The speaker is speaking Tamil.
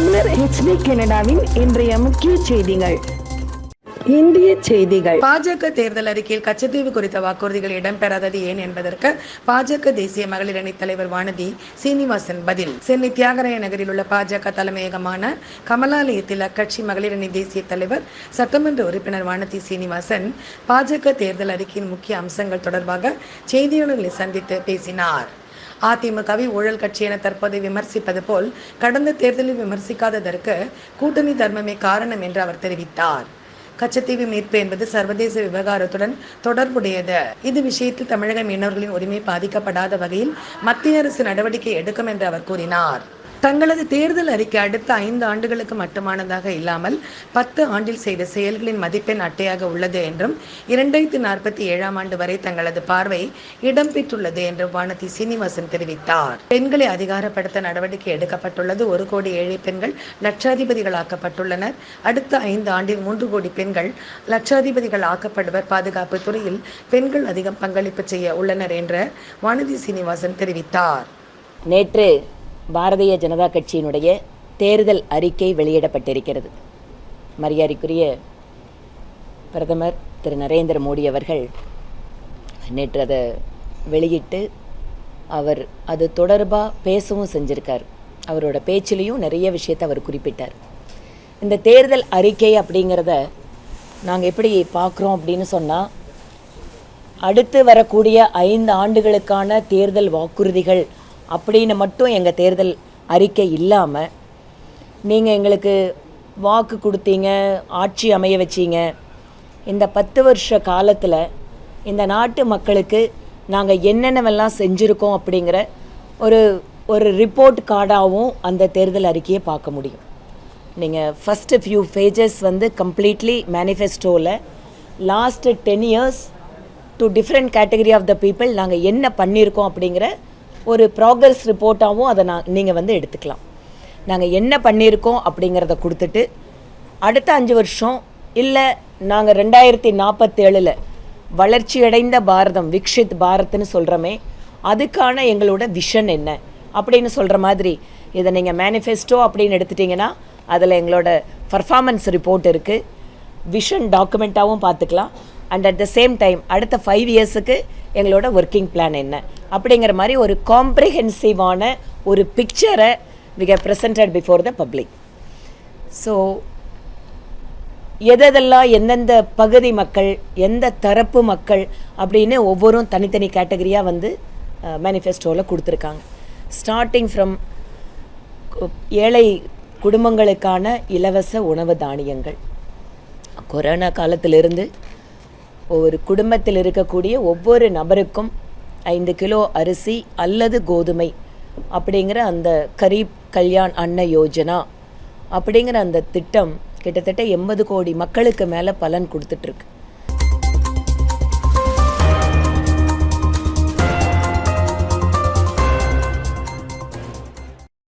தமிழர் ஹெச்டி கனடாவின் இன்றைய முக்கிய செய்திகள். இந்திய செய்திகள். பாஜக தேர்தல் அறிக்கையில் கச்சத்தீவு குறித்த வாக்குறுதிகள் இடம்பெறாதது ஏன் என்பதற்கு பாஜக தேசிய மகளிர் அணி தலைவர் வானதி சீனிவாசன் பதில். சென்னை தியாகராய நகரில் உள்ள பாஜக தலைமையகமான கமலாலயத்தில் அக்கட்சி மகளிர் அணி தேசிய தலைவர் சட்டமன்ற உறுப்பினர் வானதி சீனிவாசன் பாஜக தேர்தல் அறிக்கையின் முக்கிய அம்சங்கள் தொடர்பாக செய்தியாளர்களை சந்தித்து பேசினார். அதிமுகவை ஊழல் கட்சி என தற்போது விமர்சிப்பது போல் கடந்த தேர்தலில் விமர்சிக்காததற்கு கூட்டணி தர்மமே காரணம் என்று அவர் தெரிவித்தார். கச்சத்தீவு மீட்பு என்பது சர்வதேச விவகாரத்துடன் தொடர்புடையது. இது விஷயத்தில் தமிழக மீனவர்களின் உரிமை பாதிக்கப்படாத வகையில் மத்திய அரசு நடவடிக்கை எடுக்கும் என்று அவர் கூறினார். தங்களது தேர்தல் அறிக்கை அடுத்த ஐந்து ஆண்டுகளுக்கு மட்டுமானதாக இல்லாமல் பத்து ஆண்டில் செய்த செயல்களின் மதிப்பெண் அட்டையாக உள்ளது என்றும் இரண்டாயிரத்தி நாற்பத்தி ஏழாம் ஆண்டு வரை தங்களது பார்வை இடம்பெற்றுள்ளது என்று வானதி சீனிவாசன் தெரிவித்தார். பெண்களை அதிகாரப்படுத்த நடவடிக்கை எடுக்கப்பட்டுள்ளது. ஒரு கோடி ஏழை பெண்கள் லட்சாதிபதிகள் ஆக்கப்பட்டுள்ளனர். அடுத்த ஐந்து ஆண்டில் மூன்று கோடி பெண்கள் லட்சாதிபதிகள் ஆக்கப்படுவர். பாதுகாப்பு துறையில் பெண்கள் அதிகம் பங்களிப்பு செய்ய உள்ளனர் என்று வானதி சீனிவாசன் தெரிவித்தார். நேற்று பாரதிய ஜனதா கட்சியினுடைய தேர்தல் அறிக்கை வெளியிடப்பட்டிருக்கிறது. மரியாதைக்குரிய பிரதமர் திரு. நரேந்திர மோடி அவர்கள் நேற்று அதை வெளியிட்டு அவர் அது தொடர்பாக பேசவும் செஞ்சுருக்கார். அவரோட பேச்சிலையும் நிறைய விஷயத்தை அவர் குறிப்பிட்டார். இந்த தேர்தல் அறிக்கை அப்படிங்கிறத நாங்கள் எப்படி பார்க்குறோம் அப்படின்னு சொன்னால் அடுத்து வரக்கூடிய ஐந்து ஆண்டுகளுக்கான தேர்தல் வாக்குறுதிகள் அப்படின்னு மட்டும் எங்கள் தேர்தல் அறிக்கை இல்லாமல் நீங்கள் எங்களுக்கு வாக்கு கொடுத்தீங்க ஆட்சி அமைய வச்சிங்க. இந்த பத்து வருஷ காலத்தில் இந்த நாட்டு மக்களுக்கு நாங்கள் என்னென்னவெல்லாம் செஞ்சுருக்கோம் அப்படிங்கிற ஒரு ஒரு ரிப்போர்ட் கார்டாகவும் அந்த தேர்தல் அறிக்கையை பார்க்க முடியும். நீங்கள் ஃபஸ்ட்டு ஃபியூ பேஜஸ் வந்து completely மேனிஃபெஸ்டோவில் last ten years to different category of the people நாங்கள் என்ன பண்ணியிருக்கோம் அப்படிங்கிற ஒரு ப்ராக்ரஸ் ரிப்போர்ட்டாகவும் அதை நான் நீங்கள் வந்து எடுத்துக்கலாம். நாங்கள் என்ன பண்ணியிருக்கோம் அப்படிங்கிறத கொடுத்துட்டு அடுத்த அஞ்சு வருஷம் இல்லை நாங்கள் ரெண்டாயிரத்தி நாற்பத்தேழில் வளர்ச்சியடைந்த பாரதம் விக்ஷித் பாரத்னு சொல்கிறோமே அதுக்கான எங்களோட விஷன் என்ன? அப்படின்னு சொல்கிற மாதிரி இதை நீங்கள் மேனிஃபெஸ்டோ அப்படின்னு எடுத்துட்டிங்கன்னா அதில் எங்களோட பர்ஃபார்மன்ஸ் ரிப்போர்ட் இருக்குது விஷன் டாக்குமெண்ட்டாகவும் பார்த்துக்கலாம். And at the same time அடுத்த ஃபைவ் இயர்ஸுக்கு எங்களோட ஒர்க்கிங் பிளான் என்ன? அப்படிங்கிற மாதிரி ஒரு காம்ப்ரிஹென்சிவான ஒரு பிக்சரை we have presented before the public so எதெல்லாம் எந்தெந்த பகுதி மக்கள் எந்த தரப்பு மக்கள் அப்படின்னு ஒவ்வொரும் தனித்தனி கேட்டகரியாக வந்து மேனிஃபெஸ்டோவில் கொடுத்துருக்காங்க. ஸ்டார்டிங் ஃப்ரம் ஏழை குடும்பங்களுக்கான இலவச உணவு தானியங்கள். கொரோனா காலத்திலிருந்து ஒரு குடும்பத்தில் இருக்கக்கூடிய ஒவ்வொரு நபருக்கும் ஐந்து கிலோ அரிசி அல்லது கோதுமை அப்படிங்கிற அந்த கரீப் கல்யாண் அன்ன யோஜனா அப்படிங்கிற அந்த திட்டம் கிட்டத்தட்ட எண்பது கோடி மக்களுக்கு மேலே பலன் கொடுத்துட்ருக்கு